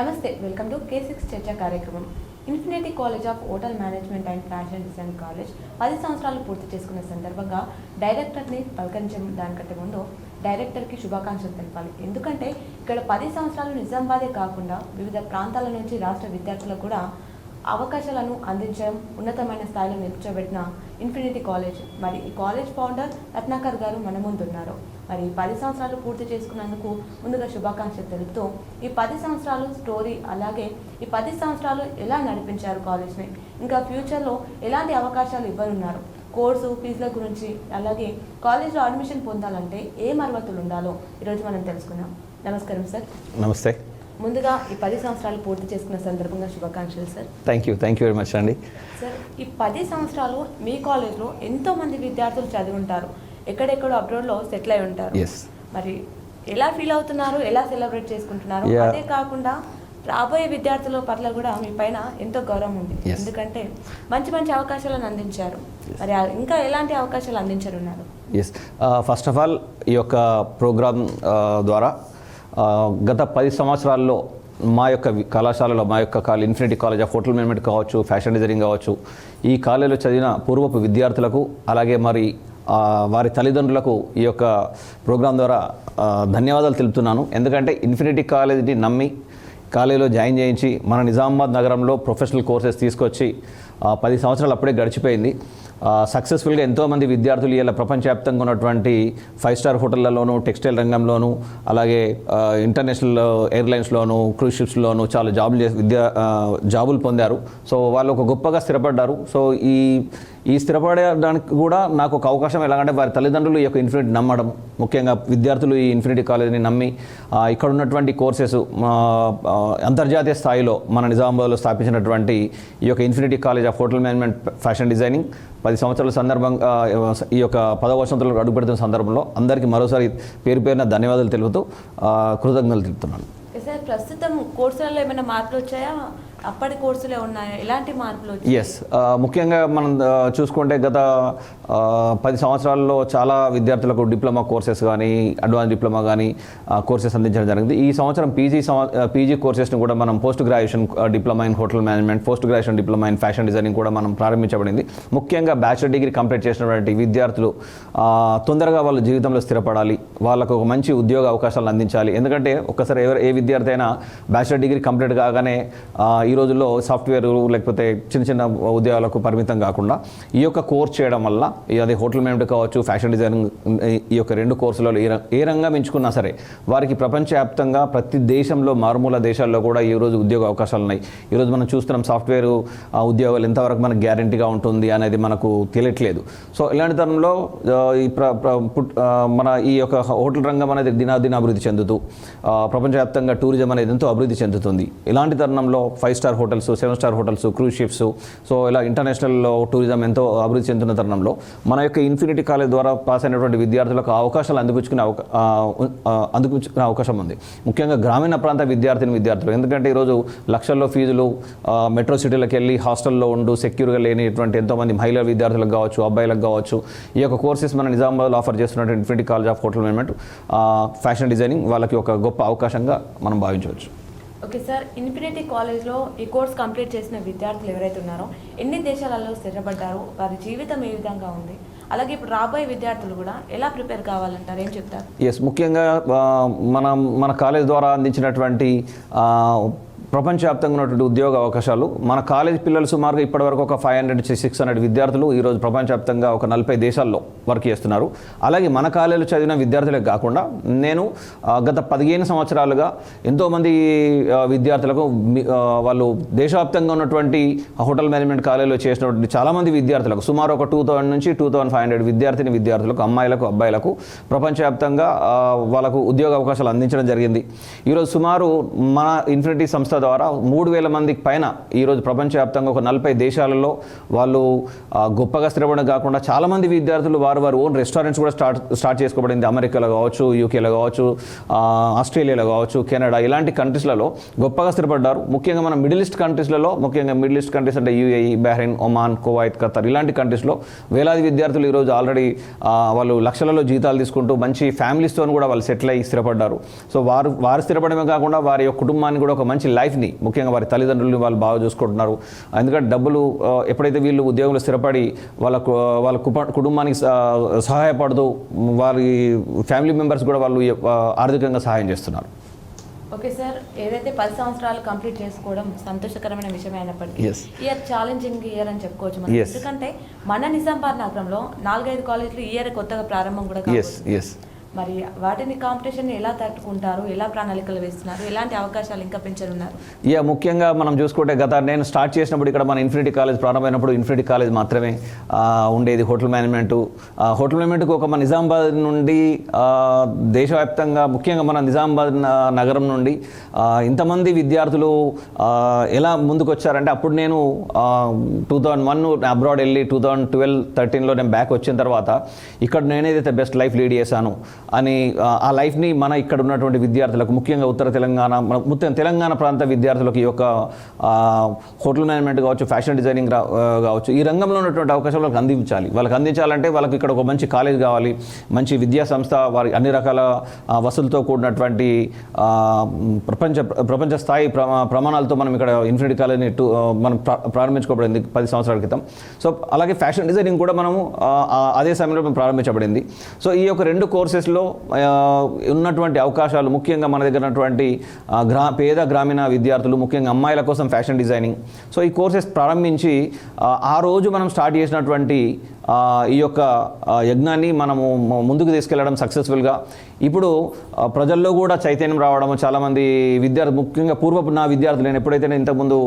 నమస్తే welcome to K six చర్చ కార్యక్రమం. Infinity college of hotel management and fashion design college పది సంవత్సరాలు పూర్తి చేసుకున్న సందర్భంగా డైరెక్టర్ని పలకరించే దానికంటే ముందు డైరెక్టర్కి శుభాకాంక్షలు తెలపాలి. ఎందుకంటే ఇక్కడ పది సంవత్సరాలు నిజామాబాదే కాకుండా వివిధ ప్రాంతాల నుంచి రాష్ట్ర విద్యార్థులకు కూడా అవకాశాలను అందించడం ఉన్నతమైన స్థాయిలో నిల్చోబెట్టిన ఇన్ఫినిటీ కాలేజ్. మరి ఈ కాలేజ్ ఫౌండర్ రత్నాకర్ గారు మన ముందు ఉన్నారు మరి ఈ పది సంవత్సరాలు పూర్తి చేసుకున్నందుకు ముందుగా శుభాకాంక్షలు తెలుపుతూ ఈ పది సంవత్సరాలు స్టోరీ అలాగే ఈ పది సంవత్సరాలు ఎలా నడిపించారు కాలేజ్ని ఇంకా ఫ్యూచర్లో ఎలాంటి అవకాశాలు ఇవ్వనున్నారు కోర్సు ఫీజుల గురించి అలాగే కాలేజ్లో అడ్మిషన్ పొందాలంటే ఏం అర్హతలు ఉండాలో ఈరోజు మనం తెలుసుకుందాం. నమస్కారం సార్. నమస్తే. ముందుగా ఈ పది సంవత్సరాలు పూర్తి చేసుకున్న సందర్భంగా శుభాకాంక్షలు sir. Thank you thank you very much అండి సార్ ఈ పది సంవత్సరాలు మీ కాలేజ్లో ఎంతో మంది విద్యార్థులు చదివి ఉంటారు. ఎక్కడెక్కడో అబ్రోడ్లో సెటిల్ అయి ఉంటారు. మరి ఎలా ఫీల్ అవుతున్నారు? ఎలా సెలబ్రేట్ చేసుకుంటున్నారు. అదే కాకుండా రాబోయే విద్యార్థుల పట్ల కూడా మీ పైన ఎంతో గౌరవం ఉంది. ఎందుకంటే మంచి మంచి అవకాశాలను అందించారు. మరి ఇంకా ఎలాంటి అవకాశాలు అందించనున్నారు? ఎస్ ఫస్ట్ ఆఫ్ ఆల్ ఈ యొక్క ప్రోగ్రామ్ ద్వారా ఆ, గత పది సంవత్సరాల్లో మా యొక్క కళాశాలలో మా యొక్క college Infinity college of hotel management కావచ్చు ఫ్యాషన్ డిజైనింగ్ కావచ్చు ఈ కాలేజీలో చదివిన పూర్వపు విద్యార్థులకు అలాగే మరి వారి తల్లిదండ్రులకు ఈ యొక్క ప్రోగ్రాం ద్వారా ధన్యవాదాలు తెలుపుతున్నాను. ఎందుకంటే ఇన్ఫినిటీ కాలేజీని నమ్మి కాలేజీలో జాయిన్ చేయించి మన నిజామాబాద్ నగరంలో ప్రొఫెషనల్ కోర్సెస్ తీసుకొచ్చి పది సంవత్సరాలు అప్పుడే గడిచిపోయింది. సక్సెస్ఫుల్గా ఎంతోమంది విద్యార్థులు ఇలా ప్రపంచవ్యాప్తంగా ఉన్నటువంటి ఫైవ్ స్టార్ హోటళ్ళలోను టెక్స్టైల్ రంగంలోను అలాగే ఇంటర్నేషనల్ ఎయిర్లైన్స్లోను క్రూజ్ షిప్స్లోను చాలా జాబులు చేసి విద్యా జాబులు పొందారు. సో వాళ్ళు ఒక గొప్పగా స్థిరపడ్డారు. సో ఈ ఈ స్థిరపడడానికి కూడా నాకు ఒక అవకాశం ఎలాగంటే వారి తల్లిదండ్రులు ఈ యొక్క ఇన్ఫినిటీ నమ్మడం. ముఖ్యంగా విద్యార్థులు ఈ ఇన్ఫినిటీ కాలేజీని నమ్మి ఇక్కడ ఉన్నటువంటి కోర్సెస్ అంతర్జాతీయ స్థాయిలో మన నిజామాబాద్లో స్థాపించినటువంటి ఈ యొక్క Infinity college of hotel management fashion designing పది సంవత్సరాల సందర్భంగా ఈ యొక్క పదవ వసంతంలో అడుగుపెడుతున్న సందర్భంలో అందరికీ మరోసారి పేరు పేరున ధన్యవాదాలు తెలుపుతూ కృతజ్ఞతలు తెలుపుతున్నాను. సార్ ప్రస్తుతం కోర్సులలో ఏమైనా మార్పులు వచ్చాయా? అప్పటి కోర్సులే ఉన్నాయా? ఎలాంటి మార్పులు ఎస్ ముఖ్యంగా మనం చూసుకుంటే గత పది సంవత్సరాల్లో చాలా విద్యార్థులకు డిప్లొమా కోర్సెస్ కానీ అడ్వాన్స్ డిప్లొమా కానీ కోర్సెస్ అందించడం జరిగింది. ఈ సంవత్సరం పీజీ పీజీ కోర్సెస్ని కూడా మనం post graduation diploma in hotel management post graduation diploma in fashion designing కూడా మనం ప్రారంభించబడింది. ముఖ్యంగా బ్యాచిలర్ డిగ్రీ కంప్లీట్ చేసినటువంటి విద్యార్థులు తొందరగా వాళ్ళ జీవితంలో స్థిరపడాలి. వాళ్ళకు ఒక మంచి ఉద్యోగ అవకాశాలు అందించాలి. ఎందుకంటే ఒక్కసారి ఎవరు ఏ విద్యార్థి అయినా బ్యాచిలర్ డిగ్రీ కంప్లీట్ కాగానే ఈ రోజుల్లో సాఫ్ట్వేర్ లేకపోతే చిన్న చిన్న ఉద్యోగాలకు పరిమితం కాకుండా ఈ యొక్క కోర్స్ చేయడం వల్ల అది హోటల్ మేనేజ్మెంట్ కావచ్చు ఫ్యాషన్ డిజైనింగ్ ఈ యొక్క రెండు కోర్సులలో ఏ ఏ రంగం ఎంచుకున్నా సరే వారికి ప్రపంచవ్యాప్తంగా ప్రతి దేశంలో మారుమూల దేశాల్లో కూడా ఈ రోజు ఉద్యోగ అవకాశాలు ఉన్నాయి. ఈరోజు మనం చూస్తున్నాం సాఫ్ట్వేర్ ఉద్యోగాలు ఎంతవరకు మనకు గ్యారంటీగా ఉంటుంది అనేది మనకు తెలియట్లేదు. సో ఇలాంటి తరంలో ఈ ప్ర- మన ఈ యొక్క హోటల్ రంగం అనేది దినాదిన అభివృద్ధి చెందుతూ ప్రపంచవ్యాప్తంగా టూరిజం అనేది ఎంతో అభివృద్ధి చెందుతుంది. ఇలాంటి తరుణంలో five star hotels seven star hotels cruise ships so ఇలా ఇంటర్నేషనల్లో టూరిజం ఎంతో అభివృద్ధి చెందుతున్న తరుణంలో మన యొక్క ఇన్ఫినిటీ కాలేజ్ ద్వారా పాస్ అయినటువంటి విద్యార్థులకు అవకాశాలు అందిపుచ్చుకునే అవకా ఆ, అవకాశం ఉంది. ముఖ్యంగా గ్రామీణ ప్రాంత విద్యార్థిని విద్యార్థులు. ఎందుకంటే ఈరోజు లక్షల్లో ఫీజులు మెట్రో సిటీలకు వెళ్ళి హాస్టల్లో ఉండు సెక్యూర్గా లేనిటువంటి ఎంతోమంది మహిళా విద్యార్థులకు కావచ్చు అబ్బాయిలకు కావచ్చు ఈ యొక్క కోర్సెస్ మన నిజామాబాద్లో ఆఫర్ చేస్తున్నటువంటి Infinity college of hotel management fashion designing వాళ్ళకి ఒక గొప్ప అవకాశంగా మనం భావించవచ్చు. ఓకే సార్ ఇన్ఫినిటీ కాలేజ్లో ఈ కోర్స్ కంప్లీట్ చేసిన విద్యార్థులు ఎవరైతే ఉన్నారో ఎన్ని దేశాలలో స్థిరపడ్డారు వారి జీవితం ఏ విధంగా ఉంది అలాగే ఇప్పుడు రాబోయే విద్యార్థులు కూడా ఎలా ప్రిపేర్ కావాలంటారు ఏం చెప్తారు? ఎస్ ముఖ్యంగా మనం మన కాలేజ్ ద్వారా అందించినటువంటి ప్రపంచవ్యాప్తంగా ఉన్నటువంటి ఉద్యోగ అవకాశాలు. మన కాలేజ్ పిల్లలు సుమారుగా ఇప్పటివరకు ఒక ఫైవ్ హండ్రెడ్ సిక్స్ హండ్రెడ్ విద్యార్థులు ఈరోజు ప్రపంచవ్యాప్తంగా ఒక నలభై దేశాల్లో వర్క్ చేస్తున్నారు. అలాగే మన కాలేజీలో చదివిన విద్యార్థులే కాకుండా నేను గత పదిహేను సంవత్సరాలుగా ఎంతోమంది విద్యార్థులకు వాళ్ళు దేశవ్యాప్తంగా ఉన్నటువంటి హోటల్ మేనేజ్మెంట్ కాలేజీలో చేసినటువంటి చాలామంది విద్యార్థులకు సుమారు ఒక టూ థౌసండ్ నుంచి టూ థౌసండ్ ఫైవ్ హండ్రెడ్ విద్యార్థిని విద్యార్థులకు అమ్మాయిలకు అబ్బాయిలకు ప్రపంచవ్యాప్తంగా వాళ్ళకు ఉద్యోగ అవకాశాలు అందించడం జరిగింది. ఈరోజు సుమారు మన ఇన్ఫినిటీ సంస్థ ద్వారా మూడు వేల మందికి పైన ఈరోజు ప్రపంచవ్యాప్తంగా ఒక నలభై దేశాలలో వాళ్ళు గొప్పగా స్థిరపడడం కాకుండా చాలామంది విద్యార్థులు వారు వారు వారి ఓన్ రెస్టారెంట్స్ కూడా స్టార్ట్ స్టార్ట్ చేసుకోబడింది. అమెరికాలో కావచ్చు యూకేలో కావచ్చు ఆస్ట్రేలియాలో కావచ్చు కెనడా ఇలాంటి కంట్రీస్లలో గొప్పగా స్థిరపడ్డారు. ముఖ్యంగా మన మిడిల్ ఈస్ట్ కంట్రీస్లలో ముఖ్యంగా మిడిల్ ఈస్ట్ కంట్రీస్ అంటే UAE Bahrain Oman Kuwait Qatar ఇలాంటి కంట్రీస్లో వేలాది విద్యార్థులు ఈరోజు ఆల్రెడీ వాళ్ళు లక్షలలో జీతాలు తీసుకుంటూ మంచి ఫ్యామిలీస్తో కూడా వాళ్ళు సెటిల్ అయ్యి స్థిరపడ్డారు. సో వారు వారు స్థిరపడమే కాకుండా వారి యొక్క కుటుంబాన్ని కూడా ఒక మంచి లైఫ్ని ముఖ్యంగా వారి తల్లిదండ్రులని వాళ్ళు బాగా చూసుకుంటున్నారు. ఎందుకంటే డబ్బులు ఎప్పుడైతే వీళ్ళు ఉద్యోగంలో స్థిరపడి వాళ్ళ వాళ్ళ కుటుంబానికి సహ- సహాయపడుతూ వారి ఫ్యామిలీ మెంబర్స్ కూడా వాళ్ళు ఆర్థికంగా సహాయం చేస్తున్నారు. ఓకే సార్ ఏదైతే పది సంవత్సరాలు కంప్లీట్ చేసుకోవడం సంతోషకరమైన విషయం అయినప్పటికీ. ఇయర్ ఛాలెంజింగ్ ఇయర్ అని చెప్పుకోవచ్చు మనం. ఎందుకంటే మన నిజామాబాద్ నగరంలో నాలుగైదు కాలేజీలు ఇయర్ కొత్తగా ప్రారంభం కూడా మరి వాటిని కాంపిటీషన్ ఎలా తట్టుకుంటారు ఎలా ప్రణాళికలు వేస్తున్నారు ఎలాంటి అవకాశాలు ఇంకా పెంచనున్నారు? ఇక ముఖ్యంగా మనం చూసుకుంటే గత నేను స్టార్ట్ చేసినప్పుడు ఇక్కడ మన ఇన్ఫినిటీ కాలేజ్ ప్రారంభమైనప్పుడు ఇన్ఫినిటీ కాలేజ్ మాత్రమే ఉండేది హోటల్ మేనేజ్మెంట్. హోటల్ మేనేజ్మెంట్కి ఒక మన నిజామాబాద్ నుండి దేశవ్యాప్తంగా ముఖ్యంగా మన నిజామాబాద్ నగరం నుండి ఇంతమంది విద్యార్థులు ఎలా ముందుకు వచ్చారంటే అప్పుడు నేను టూ థౌజండ్ వన్ అబ్రాడ్ వెళ్ళి టూ థౌజండ్ ట్వెల్వ్ థర్టీన్లో నేను బ్యాక్ వచ్చిన తర్వాత ఇక్కడ నేనేదైతే బెస్ట్ లైఫ్ లీడ్ చేశాను అని ఆ, లైఫ్ని మన ఇక్కడ ఉన్నటువంటి విద్యార్థులకు ముఖ్యంగా ఉత్తర తెలంగాణ మన మొత్తం తెలంగాణ ప్రాంత విద్యార్థులకు ఈ యొక్క హోటల్ మేనేజ్మెంట్ కావచ్చు ఫ్యాషన్ డిజైనింగ్ రా- కావచ్చు ఈ రంగంలో ఉన్నటువంటి అవకాశాలు వాళ్ళకి అందించాలి. వాళ్ళకి అందించాలంటే వాళ్ళకి ఇక్కడ ఒక మంచి కాలేజ్ కావాలి మంచి విద్యా సంస్థ వారి అన్ని రకాల వసతులతో కూడినటువంటి ప్రపంచ ప్రపంచ స్థాయి ప్రమా- ప్రమాణాలతో మనం ఇక్కడ ఇన్ఫినిటీ కాలేజ్ని టూ మనం ప్రారంభించుకోబడింది పది సంవత్సరాల క్రితం. సో అలాగే ఫ్యాషన్ డిజైనింగ్ కూడా మనము అదే సమయంలో మనం ప్రారంభించబడింది. సో ఈ యొక్క రెండు కోర్సెస్లో ఆ, ఉన్నటువంటి అవకాశాలు ముఖ్యంగా మన దగ్గర ఉన్నటువంటి గ్రా పేద గ్రామీణ విద్యార్థులు ముఖ్యంగా అమ్మాయిల కోసం ఫ్యాషన్ డిజైనింగ్ సో ఈ కోర్సెస్ ప్రారంభించి ఆ, రోజు మనం స్టార్ట్ చేసినటువంటి ఈ యొక్క యజ్ఞాన్ని మనము ముందుకు తీసుకెళ్ళడం సక్సెస్ఫుల్గా. ఇప్పుడు ప్రజల్లో కూడా చైతన్యం రావడము చాలామంది విద్యార్థి ముఖ్యంగా పూర్వపు నా విద్యార్థులు నేను ఎప్పుడైతే నేను ఇంతకుముందు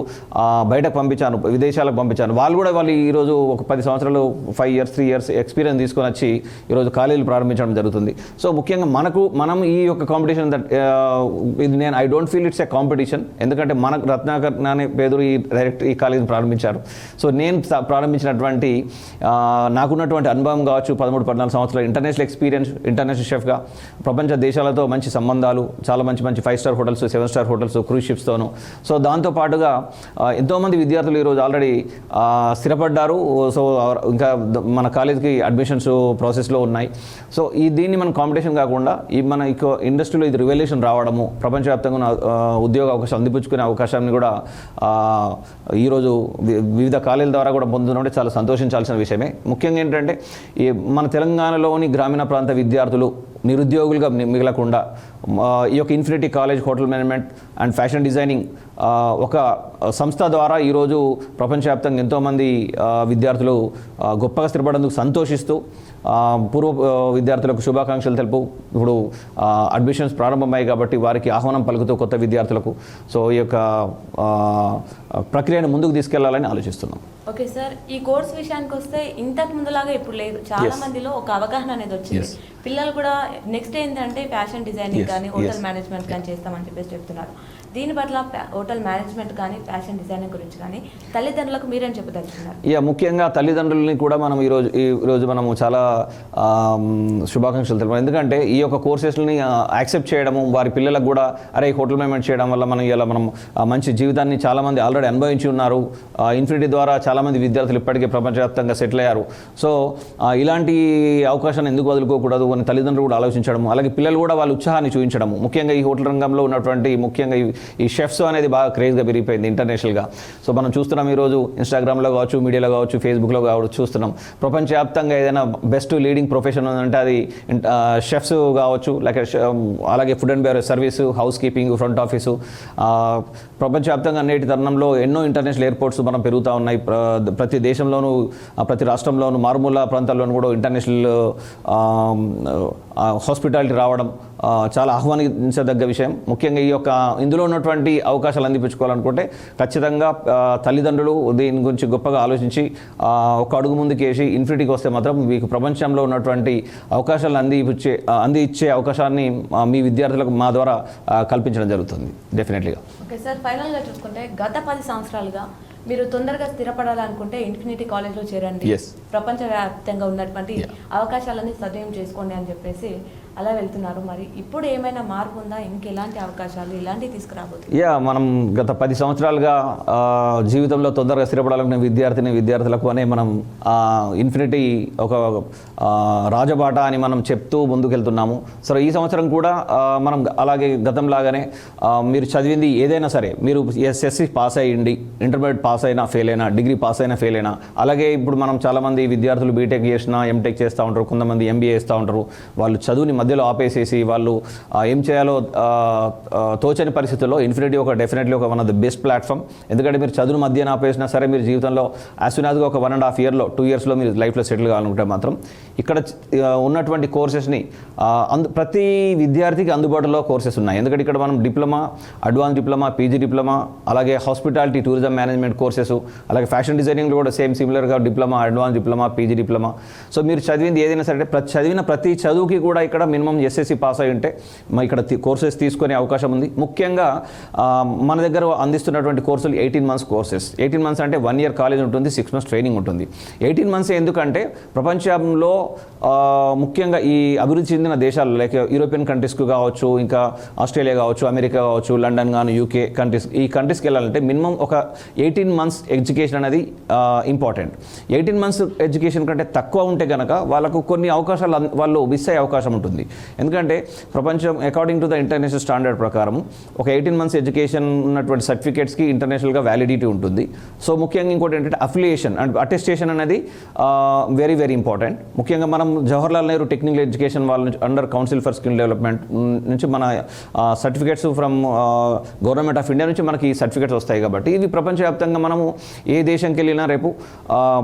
బయటకు పంపించాను విదేశాలకు పంపించాను. వాళ్ళు కూడా వాళ్ళు ఈరోజు ఒక పది సంవత్సరాలు five years three years experience తీసుకొని వచ్చి ఈరోజు కాలేజీలు ప్రారంభించడం జరుగుతుంది. సో ముఖ్యంగా మనకు మనం ఈ యొక్క కాంపిటీషన్ దట్ ఇది నేను I don't feel it's a competition. ఎందుకంటే మన రత్నాకర్ నానే పేదరు ఈ డైరెక్ట్ ఈ కాలేజీని ప్రారంభించారు. సో నేను ప్రారంభించినటువంటి నాకున్నటువంటి అనుభవం కావచ్చు పదమూడు పద్నాలుగు సంవత్సరాలు ఇంటర్నేషనల్ ఎక్స్పీరియన్స్ ఇంటర్నేషనల్ షెఫ్గా ప్రపంచ దేశాలతో మంచి సంబంధాలు చాలా మంచి మంచి five star hotels seven star hotels cruise షిప్స్తోను so దాంతో పాటుగా ఎంతోమంది విద్యార్థులు ఈరోజు ఆల్రెడీ స్థిరపడ్డారు. సో ఇంకా మన కాలేజీకి అడ్మిషన్స్ ప్రాసెస్లో ఉన్నాయి. సో ఈ దీన్ని మనం కాంపిటీషన్ కాకుండా ఈ మన ఇక ఇండస్ట్రీలో ఇది రివల్యూషన్ రావడము ప్రపంచవ్యాప్తంగా ఉద్యోగ అవకాశం అందిపుచ్చుకునే అవకాశాన్ని కూడా ఈరోజు వి- వివిధ కాలేజీల ద్వారా కూడా పొందుతుంటే చాలా సంతోషించాల్సిన విషయమే. ముఖ్యంగా ఏంటంటే ఈ మన తెలంగాణలోని గ్రామీణ ప్రాంత విద్యార్థులు నిరుద్యోగులుగా మిగలకుండా ఈ యొక్క Infinity college hotel management and fashion designing ఒక సంస్థ ద్వారా ఈరోజు ప్రపంచవ్యాప్తంగా ఎంతోమంది విద్యార్థులు గొప్పగా స్థిరపడేందుకు సంతోషిస్తూ పూర్వ విద్యార్థులకు శుభాకాంక్షలు తెలుపు. ఇప్పుడు అడ్మిషన్స్ ప్రారంభమయ్యాయి కాబట్టి వారికి ఆహ్వానం పలుకుతూ కొత్త విద్యార్థులకు. సో ఈ యొక్క ప్రక్రియను ముందుకు తీసుకెళ్ళాలని ఆలోచిస్తున్నాం. ఓకే సార్ ఈ కోర్స్ విషయానికి వస్తే ఇంతకు ముందులాగా ఇప్పుడు లేదు చాలా. మందిలో ఒక అవగాహన అనేది వచ్చింది. పిల్లలు కూడా నెక్స్ట్ ఏంటంటే ఫ్యాషన్ డిజైనింగ్ కానీ హోటల్. మేనేజ్మెంట్ కానీ చేస్తామని చెప్పేసి చెప్తున్నారు దీని పట్ల హోటల్ మేనేజ్మెంట్ కానీ ఫ్యాషన్ డిజైనింగ్ గురించి కానీ తల్లిదండ్రులకు మీరేం చెప్పదలుచుకున్నారు? ఇక ముఖ్యంగా తల్లిదండ్రులని కూడా మనం ఈరోజు ఈ రోజు మనము చాలా శుభాకాంక్షలు తెలిపాం ఎందుకంటే ఈ యొక్క కోర్సెస్ని యాక్సెప్ట్ చేయడము వారి పిల్లలకు కూడా అరే ఈ హోటల్ మేనేజ్మెంట్ చేయడం వల్ల మనం ఇలా మనం మంచి జీవితాన్ని చాలామంది ఆల్రెడీ అనుభవించి ఉన్నారు. ఇన్ఫినిటీ ద్వారా చాలామంది విద్యార్థులు ఇప్పటికే ప్రపంచవ్యాప్తంగా సెటిల్ అయ్యారు. సో ఇలాంటి అవకాశాన్ని ఎందుకు వదులుకోకూడదు అని తల్లిదండ్రులు కూడా ఆలోచించడం అలాగే పిల్లలు కూడా వాళ్ళ ఉత్సాహాన్ని చూపించడము. ముఖ్యంగా ఈ హోటల్ రంగంలో ఉన్నటువంటి ముఖ్యంగా ఈ- షెఫ్స్ అనేది బాగా క్రేజ్గా పెరిగిపోయింది ఇంటర్నేషనల్గా సో మనం చూస్తున్నాం ఈరోజు ఇన్స్టాగ్రామ్లో కావచ్చు మీడియాలో కావచ్చు ఫేస్బుక్లో కావచ్చు చూస్తున్నాం. ప్రపంచవ్యాప్తంగా ఏదైనా బెస్ట్ లీడింగ్ ప్రొఫెషన్ ఉందంటే అది షెఫ్స్ కావచ్చు లేక అలాగే food and beverage service housekeeping front office ప్రపంచవ్యాప్తంగా నేటి తరుణంలో ఎన్నో ఇంటర్నేషనల్ ఎయిర్పోర్ట్స్ మనం పెరుగుతూ ఉన్నాయి. ప్ర- ప్రతి దేశంలోనూ ప్రతి రాష్ట్రంలోనూ మారుమూల ప్రాంతాల్లోనూ కూడా ఇంటర్నేషనల్ హాస్పిటాలిటీ రావడం చాలా ఆహ్వానించదగ్గ విషయం. ముఖ్యంగా ఈ యొక్క ఇందులో ఉన్నటువంటి అవకాశాలు అందిపించుకోవాలనుకుంటే ఖచ్చితంగా తల్లిదండ్రులు దీని గురించి గొప్పగా ఆలోచించి ఒక అడుగు ముందుకేసి ఇన్ఫినిటీకి వస్తే మాత్రం మీకు ప్రపంచంలో ఉన్నటువంటి అవకాశాలను అంది అంది ఇచ్చే అవకాశాన్ని మీ విద్యార్థులకు మా ద్వారా కల్పించడం జరుగుతుంది. డెఫినెట్లీగా ఓకే సార్ ఫైనల్గా చూసుకుంటే గత పది సంవత్సరాలుగా మీరు తొందరగా స్థిరపడాలనుకుంటే ఇన్ఫినిటీ కాలేజ్లో చేరండి. ప్రపంచవ్యాప్తంగా ఉన్నటువంటి. అవకాశాలన్నీ సద్వినియోగం చేసుకోండి అని చెప్పేసి అలా వెళ్తున్నారు. మరి ఇప్పుడు ఏమైనా మార్పు ఉందా? ఇంకెలాంటి అవకాశాలు ఇలాంటివి తీసుకురాబోతుంది యా మనం గత పది సంవత్సరాలుగా జీవితంలో తొందరగా స్థిరపడాలనుకునే విద్యార్థిని విద్యార్థులకు అనే మనం ఇన్ఫినిటీ ఒక రాజబాట అని మనం చెప్తూ ముందుకెళ్తున్నాము. సరే ఈ సంవత్సరం కూడా మనం అలాగే గతంలాగానే మీరు చదివింది ఏదైనా సరే మీరు ఎస్ఎస్సి పాస్ అయ్యండి ఇంటర్మీడియట్ పాస్ అయినా ఫెయిల్ అయినా డిగ్రీ పాస్ అయినా ఫెయిల్ అయినా అలాగే ఇప్పుడు మనం చాలామంది విద్యార్థులు బీటెక్ చేసినా ఎంటెక్ చేస్తూ ఉంటారు కొంతమంది ఎంబీఏ చేస్తూ ఉంటారు వాళ్ళు చదువుని మధ్యలో ఆపేసేసి వాళ్ళు ఏం చేయాలో తోచని పరిస్థితుల్లో ఇన్ఫినిటీ ఒక డెఫినెట్లీ ఒక one of the best platform ఎందుకంటే మీరు చదువును మధ్యన ఆపేసినా సరే మీరు జీవితంలో యాజ్ యాజ్గా ఒక వన్ అండ్ హాఫ్ ఇయర్లో టూ ఇయర్స్లో మీరు లైఫ్లో సెటిల్ కావాలనుకుంటే మాత్రం ఇక్కడ ఉన్నటువంటి కోర్సెస్ని అందు ప్రతి విద్యార్థికి అందుబాటులో కోర్సెస్ ఉన్నాయి. ఎందుకంటే ఇక్కడ మనం diploma advance diploma PG diploma అలాగే హాస్పిటాలిటీ టూరిజం మేనేజ్మెంట్ కోర్సెస్ అలాగే ఫ్యాషన్ డిజైనింగ్లో కూడా సేమ్ సిమిలర్గా diploma advance diploma PG diploma. So మీరు చదివింది ఏదైనా సరే ప్రతి చదివిన ప్రతి చదువుకి కూడా ఇక్కడ మినిమం ఎస్ఎస్సి పాస్ అయి ఉంటే మా ఇక్కడ కోర్సెస్ తీసుకునే అవకాశం ఉంది. ముఖ్యంగా మన దగ్గర అందిస్తున్నటువంటి కోర్సులు eighteen months courses eighteen months అంటే వన్ ఇయర్ కాలేజ్ ఉంటుంది సిక్స్ మంత్స్ ట్రైనింగ్ ఉంటుంది. ఎయిటీన్ మంత్స్ ఎందుకంటే ప్రపంచంలో ముఖ్యంగా ఈ అభివృద్ధి చెందిన దేశాలు లైక్ యూరోపియన్ కంట్రీస్కి కావచ్చు ఇంకా ఆస్ట్రేలియా కావచ్చు అమెరికా కావచ్చు లండన్ కానీ యూకే కంట్రీస్ ఈ కంట్రీస్కి వెళ్ళాలంటే మినిమం ఒక ఎయిటీన్ మంత్స్ ఎడ్యుకేషన్ అనేది ఇంపార్టెంట్ ఎయిటీన్ మంత్స్ ఎడ్యుకేషన్ కంటే తక్కువ ఉంటే కనుక వాళ్ళకు కొన్ని అవకాశాలు వాళ్ళు మిస్ అయ్యే అవకాశం ఉంటుంది. ఎందుకంటే ప్రపంచం according to the international standard ప్రకారం ఒక ఎయిటీన్ మంత్స్ ఎడ్యుకేషన్ ఉన్నటువంటి సర్టిఫికేట్స్కి ఇంటర్నేషనల్గా వ్యాలిడిటీ ఉంటుంది. సో ముఖ్యంగా ఇంకోటి ఏంటంటే అఫిలియేషన్ అండ్ అటెస్టేషన్ అనేది వెరీ వెరీ ఇంపార్టెంట్ ముఖ్యంగా మనం జవహర్లాల్ నెహ్రూ టెక్నికల్ ఎడ్యుకేషన్ వాళ్ళ నుంచి under council for skill development నుంచి మన certificates from government of India నుంచి మనకి సర్టిఫికేట్స్ వస్తాయి కాబట్టి ఇది ప్రపంచవ్యాప్తంగా మనము ఏ దేశంకి వెళ్ళినా రేపు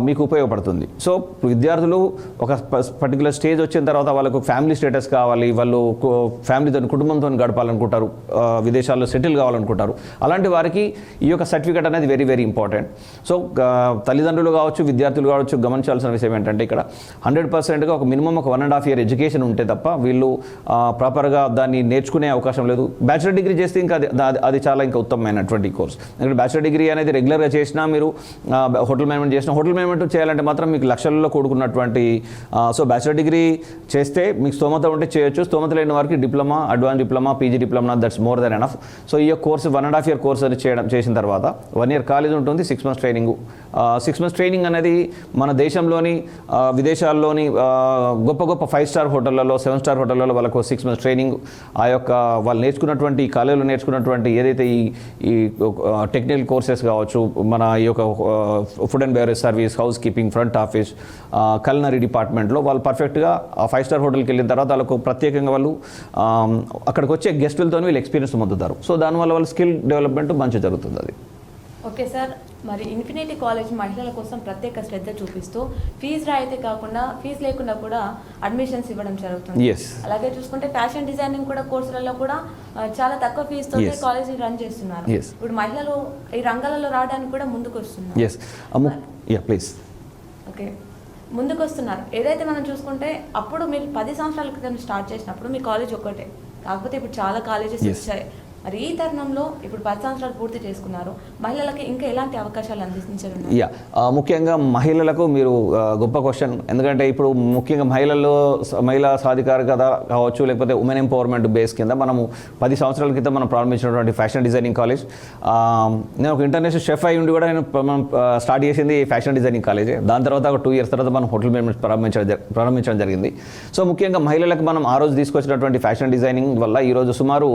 మీకు ఉపయోగపడుతుంది. సో విద్యార్థులు ఒక పర్టికులర్ స్టేజ్ వచ్చిన తర్వాత వాళ్ళకు ఫ్యామిలీ స్టేటస్ కావాలి వాళ్ళు ఫ్యామిలీతో కుటుంబంతో గడపాలనుకుంటారు విదేశాల్లో సెటిల్ కావాలనుకుంటారు. అలాంటి వారికి ఈ యొక్క సర్టిఫికేట్ అనేది వెరీ వెరీ ఇంపార్టెంట్. సో తల్లిదండ్రులు కావచ్చు విద్యార్థులు కావచ్చు గమనించాల్సిన విషయం ఏంటంటే ఇక్కడ హండ్రెడ్ పర్సెంట్గా ఒక మినిమం ఒక one and half year education ఉంటే తప్ప వీళ్ళు ప్రాపర్గా దాన్ని నేర్చుకునే అవకాశం లేదు. బ్యాచిలర్ డిగ్రీ చేస్తే ఇంకా అది అది- చాలా ఇంకా ఉత్తమమైనటువంటి కోర్స్. ఎందుకంటే బ్యాచిలర్ డిగ్రీ అనేది రెగ్యులర్గా చేసినా మీరు హోటల్ మేనేజ్మెంట్ చేసిన హోటల్ మేనేజ్మెంట్ చేయాలంటే మాత్రం మీకు లక్షల్లో కూడుకున్నటువంటి సో బ్యాచిలర్ డిగ్రీ చేస్తే మీకు స్తోమత ఒకటి చేయొచ్చు. స్తోమత లేని వారికి diploma advance diploma PG diploma that's more than enough so ఈ course one and half year course అని చేయడం చేసిన తర్వాత వన్ ఇయర్ కాలేజ్ ఉంటుంది six months training six months training అనేది మన దేశంలోని విదేశాల్లోని గొప్ప గొప్ప ఫైవ్ స్టార్ హోటళ్ళలో సెవెన్ స్టార్ హోటళ్ళలో వాళ్ళకు సిక్స్ మంత్స్ ట్రైనింగ్ ఆ యొక్క వాళ్ళు నేర్చుకున్నటువంటి ఈ కాలేజీలో నేర్చుకున్నటువంటి ఏదైతే ఈ ఈ టెక్నికల్ కోర్సెస్ కావచ్చు మన ఈ యొక్క food and beverage service house keeping front office culinary డిపార్ట్మెంట్లో వాళ్ళు పర్ఫెక్ట్గా ఆ ఫైవ్ స్టార్ హోటల్కి వెళ్ళిన తర్వాత వాళ్ళకు ప్రత్యేకంగా వాళ్ళు అక్కడికి వచ్చే గెస్టులతో వీళ్ళు ఎక్స్పీరియన్స్ పొందుతారు. సో దానివల్ల వాళ్ళ స్కిల్ డెవలప్మెంట్ మంచిగా జరుగుతుంది అది. ఓకే సార్ మరి ఇన్ఫినిటీ కాలేజ్ మహిళల కోసం ప్రత్యేక శ్రద్ధ చూపిస్తూ ఫీజు రాయితీ కాకుండా ఫీజు లేకుండా కూడా అడ్మిషన్స్ ఇవ్వడం జరుగుతుంది. అలాగే చూసుకుంటే ఫ్యాషన్ డిజైనింగ్ కూడా కోర్సులలో కూడా చాలా తక్కువ ఫీజుతో. కాలేజ్ రన్ చేస్తున్నారు. ఇప్పుడు మహిళలు ఈ రంగాలలో రావడానికి కూడా ముందుకు వస్తున్నారు ఓకే. ముందుకు వస్తున్నారు ఏదైతే మనం చూసుకుంటే అప్పుడు మీరు పది సంవత్సరాల క్రితం స్టార్ట్ చేసినప్పుడు మీ కాలేజ్ ఒక్కటే. కాకపోతే ఇప్పుడు చాలా కాలేజెస్. వచ్చాయి. మరి ఈ తరుణంలో ఇప్పుడు పది సంవత్సరాలు పూర్తి చేసుకున్నారు. మహిళలకి ఇంకా ఎలాంటి అవకాశాలు అందించారు యా ముఖ్యంగా మహిళలకు మీరు గొప్ప క్వశ్చన్. ఎందుకంటే ఇప్పుడు ముఖ్యంగా మహిళల్లో మహిళా సాధికారికత కావచ్చు లేకపోతే ఉమెన్ ఎంపవర్మెంట్ బేస్ కింద మనము పది సంవత్సరాల క్రితం మనం ప్రారంభించినటువంటి ఫ్యాషన్ డిజైనింగ్ కాలేజ్. నేను ఒక ఇంటర్నేషనల్ షెఫ్ అయి ఉండి కూడా నేను మనం స్టార్ట్ చేసింది ఫ్యాషన్ డిజైనింగ్ కాలేజే. దాని తర్వాత ఒక టూ ఇయర్స్ తర్వాత మనం హోటల్ మేనేజ్మెంట్ ప్రారంభించడం ప్రారంభించడం జరిగింది. సో ముఖ్యంగా మహిళలకు మనం ఆ రోజు తీసుకొచ్చినటువంటి ఫ్యాషన్ డిజైనింగ్ వల్ల ఈరోజు సుమారు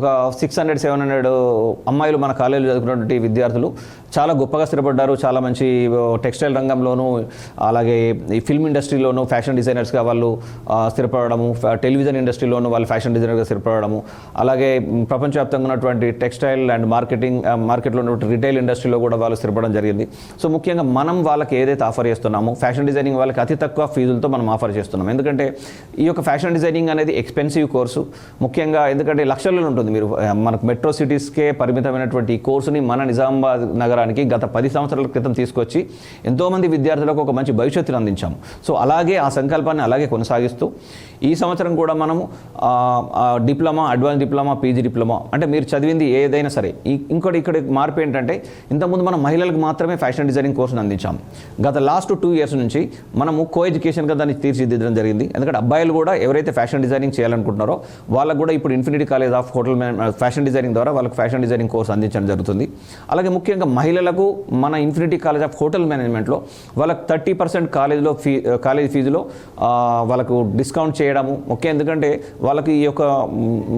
ఒక six six hundred seven hundred అమ్మాయిలు మన కాలేజీలో చదువుకున్నటువంటి విద్యార్థులు చాలా గొప్పగా స్థిరపడ్డారు. చాలా మంచి టెక్స్టైల్ రంగంలోనూ అలాగే ఈ ఫిల్మ్ ఇండస్ట్రీలోనూ ఫ్యాషన్ డిజైనర్స్గా వాళ్ళు స్థిరపడము టెలివిజన్ ఇండస్ట్రీలోనూ వాళ్ళు ఫ్యాషన్ డిజైనర్గా స్థిరపడము అలాగే ప్రపంచవ్యాప్తంగా ఉన్నటువంటి టెక్స్టైల్ అండ్ మార్కెటింగ్ మార్కెట్లో ఉన్నటువంటి రిటైల్ ఇండస్ట్రీలో కూడా వాళ్ళు స్థిరపడడం జరిగింది. సో ముఖ్యంగా మనం వాళ్ళకి ఏదైతే ఆఫర్ చేస్తున్నామో ఫ్యాషన్ డిజైనింగ్ వాళ్ళకి అతి తక్కువ ఫీజులతో మనం ఆఫర్ చేస్తున్నాం. ఎందుకంటే ఈ యొక్క ఫ్యాషన్ డిజైనింగ్ అనేది ఎక్స్పెన్సివ్ కోర్సు. ముఖ్యంగా ఎందుకంటే లక్షల్లో ఉంటుంది మీరు మనకు మెట్రో సిటీస్కే పరిమితమైనటువంటి ఈ కోర్సుని మన నిజామాబాద్ నగరానికి గత పది సంవత్సరాల క్రితం తీసుకొచ్చి ఎంతోమంది విద్యార్థులకు ఒక మంచి భవిష్యత్తును అందించాము సో అలాగే ఆ సంకల్పాన్ని అలాగే కొనసాగిస్తూ ఈ సంవత్సరం కూడా మనము diploma advance diploma PG diploma అంటే మీరు చదివింది ఏదైనా సరే ఇంకోటి ఇక్కడ మార్పు ఏంటంటే ఇంతకుముందు మనం మహిళలకు మాత్రమే ఫ్యాషన్ డిజైనింగ్ కోర్సును అందించాము గత లాస్ట్ టూ ఇయర్స్ నుంచి మనము కో ఎడ్యుకేషన్గా దాన్ని తీర్చిదిద్దడం జరిగింది. ఎందుకంటే అబ్బాయిలు కూడా ఎవరైతే ఫ్యాషన్ డిజైనింగ్ చేయాలనుకుంటున్నారో వాళ్ళకు కూడా ఇప్పుడు infinity college of hotel fashion designing ద్వారా వాళ్ళకి ఫ్యాషన్ డిజైనింగ్ కోర్స్ అందించడం జరుగుతుంది. అలాగే ముఖ్యంగా మహిళలకు మన ఇన్ఫినిటీ కాలేజ్ ఆఫ్ హోటల్ మేనేజ్మెంట్లో వాళ్ళకి థర్టీ పర్సెంట్ కాలేజ్లో ఫీ కాలేజ్ ఫీజులో వాళ్ళకు డిస్కౌంట్ చేయడము ముఖ్యం. ఎందుకంటే వాళ్ళకి ఈ యొక్క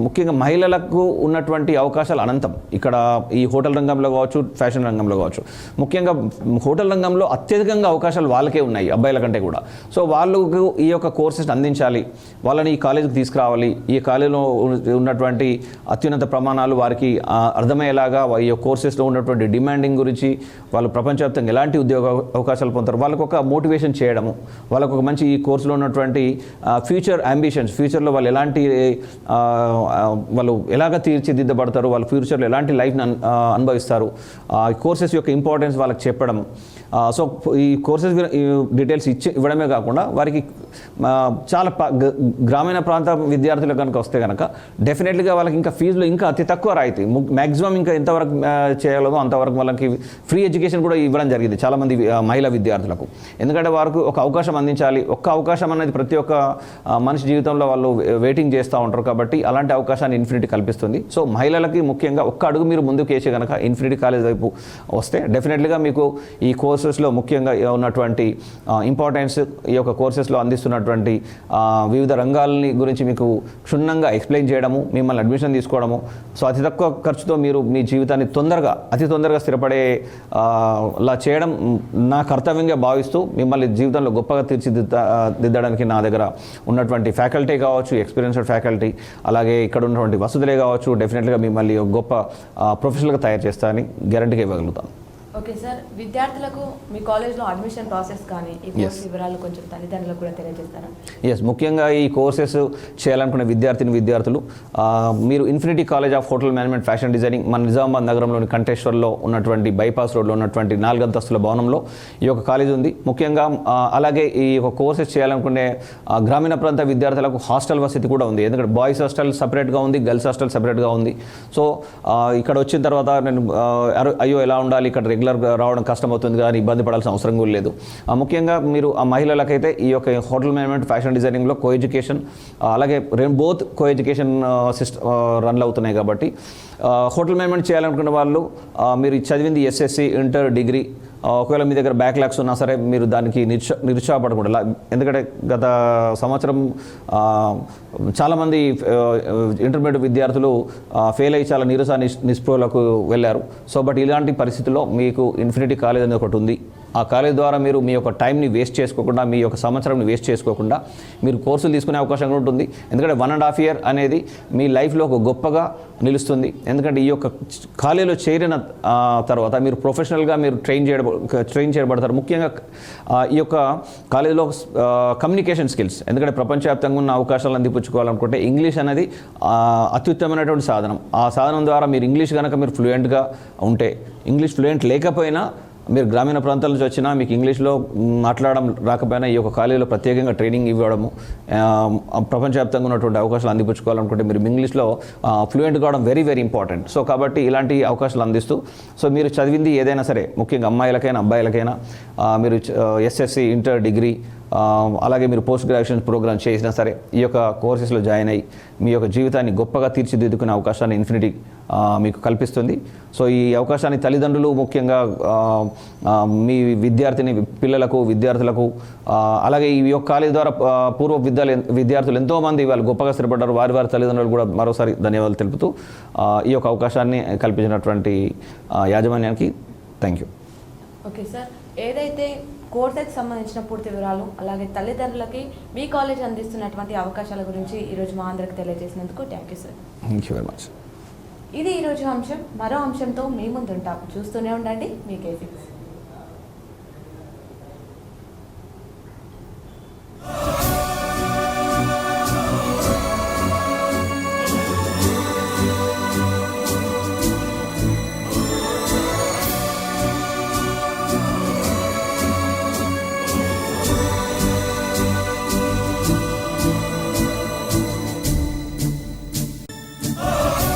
ముఖ్యంగా మహిళలకు ఉన్నటువంటి అవకాశాలు అనంతం. ఇక్కడ ఈ హోటల్ రంగంలో కావచ్చు ఫ్యాషన్ రంగంలో కావచ్చు. ముఖ్యంగా హోటల్ రంగంలో అత్యధికంగా అవకాశాలు వాళ్ళకే ఉన్నాయి అబ్బాయిల కంటే కూడా. సో వాళ్ళకు ఈ యొక్క కోర్సెస్ అందించాలి. వాళ్ళని ఈ కాలేజీకి తీసుకురావాలి. ఈ కాలేజీలో ఉన్నటువంటి అత్యున్నత ప్రమాణాలు వారికి అర్థమయ్యేలాగా ఈ కోర్సెస్లో ఉన్నటువంటి డిమాండింగ్ గురించి వాళ్ళు ప్రపంచవ్యాప్తంగా ఎలాంటి ఉద్యోగ అవకాశాలు పొందుతారు. వాళ్ళకు ఒక మోటివేషన్ చేయడము వాళ్ళకు ఒక మంచి ఈ కోర్సులో ఉన్నటువంటి ఫ్యూచర్ అంబిషన్స్ ఫ్యూచర్లో వాళ్ళు ఎలాంటి వాళ్ళు ఎలాగ తీర్చిదిద్దబడతారు వాళ్ళు ఫ్యూచర్లో ఎలాంటి లైఫ్ని అనుభవిస్తారు ఈ కోర్సెస్ యొక్క ఇంపార్టెన్స్ వాళ్ళకి చెప్పడము. సో ఈ కోర్సెస్ డీటెయిల్స్ ఇచ్చి ఇవ్వడమే కాకుండా వారికి చాలా గ్రామీణ ప్రాంత విద్యార్థులు కనుక వస్తే కనుక డెఫినెట్లీగా వాళ్ళకి ఇంకా ఫీజులు ఇంకా అతి తక్కువ రాయితీ. మ్యాక్సిమం ఇంకా ఎంతవరకు చేయగలదో అంతవరకు వాళ్ళకి ఫ్రీ ఎడ్యుకేషన్ కూడా ఇవ్వడం జరిగింది చాలామంది మహిళా విద్యార్థులకు. ఎందుకంటే వారికి ఒక అవకాశం అందించాలి. ఒక్క అవకాశం అనేది ప్రతి ఒక్క మనిషి జీవితంలో వాళ్ళు వెయిటింగ్ చేస్తూ ఉంటారు కాబట్టి అలాంటి అవకాశాన్ని ఇన్ఫినిటీ కల్పిస్తుంది. సో మహిళలకి ముఖ్యంగా ఒక్క అడుగు మీరు ముందుకు వేసి కనుక ఇన్ఫినిటీ కాలేజ్ వైపు వస్తే డెఫినెట్లీగా మీకు ఈ కోర్సెస్లో ముఖ్యంగా ఉన్నటువంటి ఇంపార్టెన్స్ ఈ యొక్క కోర్సెస్లో అందిస్తున్నటువంటి వివిధ రంగాలని గురించి మీకు క్షుణ్ణంగా ఎక్స్ప్లెయిన్ చేయడము మిమ్మల్ని అడ్మిషన్ తీసుకోవడము సో అతి తక్కువ ఖర్చుతో మీరు మీ జీవితాన్ని తొందరగా అతి తొందరగా స్థిరపడే లా చేయడం నా కర్తవ్యంగా భావిస్తూ మిమ్మల్ని జీవితంలో గొప్పగా తీర్చిదిద్ద దిద్దడానికి నా దగ్గర ఉన్నటువంటి ఫ్యాకల్టీ కావచ్చు ఎక్స్పీరియన్స్డ్ ఫ్యాకల్టీ అలాగే ఇక్కడ ఉన్నటువంటి వసతులే కావచ్చు డెఫినెట్గా మిమ్మల్ని గొప్ప ప్రొఫెషనల్గా తయారు చేస్తానని గ్యారంటీగా ఇవ్వగలుగుతాను. ఓకే సార్ విద్యార్థులకు మీ కాలేజ్లో అడ్మిషన్ ప్రాసెస్ కానీ ఈ కోర్స్. వివరాలు కొంచెం తల్లిదండ్రులకు కూడా తెలియజేస్తారా? ఎస్ ముఖ్యంగా ఈ కోర్సెస్ చేయాలనుకునే విద్యార్థిని విద్యార్థులు మీరు infinity college of hotel management fashion designing మన నిజామాబాద్ నగరంలోని కంటేశ్వర్లో ఉన్నటువంటి బైపాస్ రోడ్లో ఉన్నటువంటి నాలుగంతస్తుల భవనంలో ఈ యొక్క కాలేజ్ ఉంది. ముఖ్యంగా అలాగే ఈ యొక్క కోర్సెస్ చేయాలనుకునే గ్రామీణ ప్రాంత విద్యార్థులకు హాస్టల్ వసతి కూడా ఉంది. ఎందుకంటే బాయ్స్ హాస్టల్ సపరేట్గా ఉంది గర్ల్స్ హాస్టల్ సపరేట్గా ఉంది. సో ఇక్కడ వచ్చిన తర్వాత నేను అయ్యో ఎలా ఉండాలి? ఇక్కడ రెగ్యులర్గా రావడం కష్టమవుతుంది కానీ ఇబ్బంది పడాల్సిన అవసరం కూడా లేదు. ముఖ్యంగా మీరు ఆ మహిళలకైతే ఈ యొక్క హోటల్ మేనేజ్మెంట్ ఫ్యాషన్ డిజైనింగ్లో కో ఎడ్యుకేషన్ అలాగే రెండు బోత్ కో ఎడ్యుకేషన్ సిస్టమ్ రన్లు అవుతున్నాయి కాబట్టి హోటల్ మేనేజ్మెంట్ చేయాలనుకున్న వాళ్ళు మీరు చదివింది ఎస్ఎస్సి ఇంటర్ డిగ్రీ ఒకవేళ మీ దగ్గర బ్యాక్లాగ్స్ ఉన్నా సరే మీరు దానికి నిరుత్సా నిరుత్సాహపడకూడదు. ఎందుకంటే గత సంవత్సరం చాలామంది ఇంటర్మీడియట్ విద్యార్థులు ఫెయిల్ అయ్యి చాలా నిరుసా నిష్ నిస్పృహలకు వెళ్ళారు. సో బట్ ఇలాంటి పరిస్థితుల్లో మీకు ఇన్ఫినిటీ కాలేజ్ అనేది ఒకటి ఉంది. ఆ కాలేజ్ ద్వారా మీరు మీ యొక్క టైంని వేస్ట్ చేసుకోకుండా మీ యొక్క సంవత్సరంని వేస్ట్ చేసుకోకుండా మీరు కోర్సులు తీసుకునే అవకాశం కూడా ఉంటుంది. ఎందుకంటే వన్ అండ్ హాఫ్ ఇయర్ అనేది మీ లైఫ్లో ఒక గొప్పగా నిలుస్తుంది. ఎందుకంటే ఈ యొక్క కాలేజీలో చేరిన తర్వాత మీరు ప్రొఫెషనల్గా మీరు ట్రైన్ చేయడ ట్రైన్ చేయబడతారు. ముఖ్యంగా ఈ యొక్క కాలేజీలో కమ్యూనికేషన్ స్కిల్స్. ఎందుకంటే ప్రపంచవ్యాప్తంగా ఉన్న అవకాశాలు అందిపుచ్చుకోవాలనుకుంటే ఇంగ్లీష్ అనేది అత్యుత్తమైనటువంటి సాధనం. ఆ సాధనం ద్వారా మీరు ఇంగ్లీష్ కనుక మీరు ఫ్లూయెంట్గా ఉంటే ఇంగ్లీష్ ఫ్లూయెంట్ లేకపోయినా మీరు గ్రామీణ ప్రాంతాల నుంచి వచ్చినా మీకు ఇంగ్లీష్లో మాట్లాడడం రాకపోయినా ఈ యొక్క కాలేజీలో ప్రత్యేకంగా ట్రైనింగ్ ఇవ్వడము ప్రపంచవ్యాప్తంగా ఉన్నటువంటి అవకాశాలు అందిపుచ్చుకోవాలనుకుంటే మీరు ఇంగ్లీష్లో ఫ్లూయెంట్ కావడం వెరీ వెరీ ఇంపార్టెంట్ సో కాబట్టి ఇలాంటి అవకాశాలు అందిస్తూ సో మీరు చదివింది ఏదైనా సరే ముఖ్యంగా అమ్మాయిలకైనా అబ్బాయిలకైనా మీరు ఎస్ఎస్సి ఇంటర్ డిగ్రీ అలాగే మీరు పోస్ట్ గ్రాడ్యుయేషన్ ప్రోగ్రామ్ చేసినా సరే ఈ యొక్క కోర్సెస్లో జాయిన్ అయ్యి మీ యొక్క జీవితాన్ని గొప్పగా తీర్చిదిద్దుకునే అవకాశాన్ని ఇన్ఫినిటీ మీకు కల్పిస్తుంది. సో ఈ అవకాశాన్ని తల్లిదండ్రులు ముఖ్యంగా మీ విద్యార్థిని పిల్లలకు విద్యార్థులకు అలాగే ఈ యొక్క కాలేజ్ ద్వారా పూర్వ విద్యాలయ విద్యార్థులు ఎంతోమంది వాళ్ళు గొప్పగా స్థిరపడ్డారు. వారి వారి తల్లిదండ్రులు కూడా మరోసారి ధన్యవాదాలు తెలుపుతూ ఈ యొక్క అవకాశాన్ని కల్పించినటువంటి యాజమాన్యానికి థ్యాంక్ యూ. ఓకే సార్ ఏదైతే కోర్సెకి సంబంధించిన పూర్తి వివరాలు అలాగే తల్లిదండ్రులకి మీ కాలేజ్ అందిస్తున్నటువంటి అవకాశాల గురించి ఈరోజు మా అందరికి తెలియజేసినందుకు thank you sir thank you very much ఇది ఈరోజు అంశం. మరో అంశంతో మీ ముందుంటాం. చూస్తూనే ఉండండి. మీ కేసిక్స్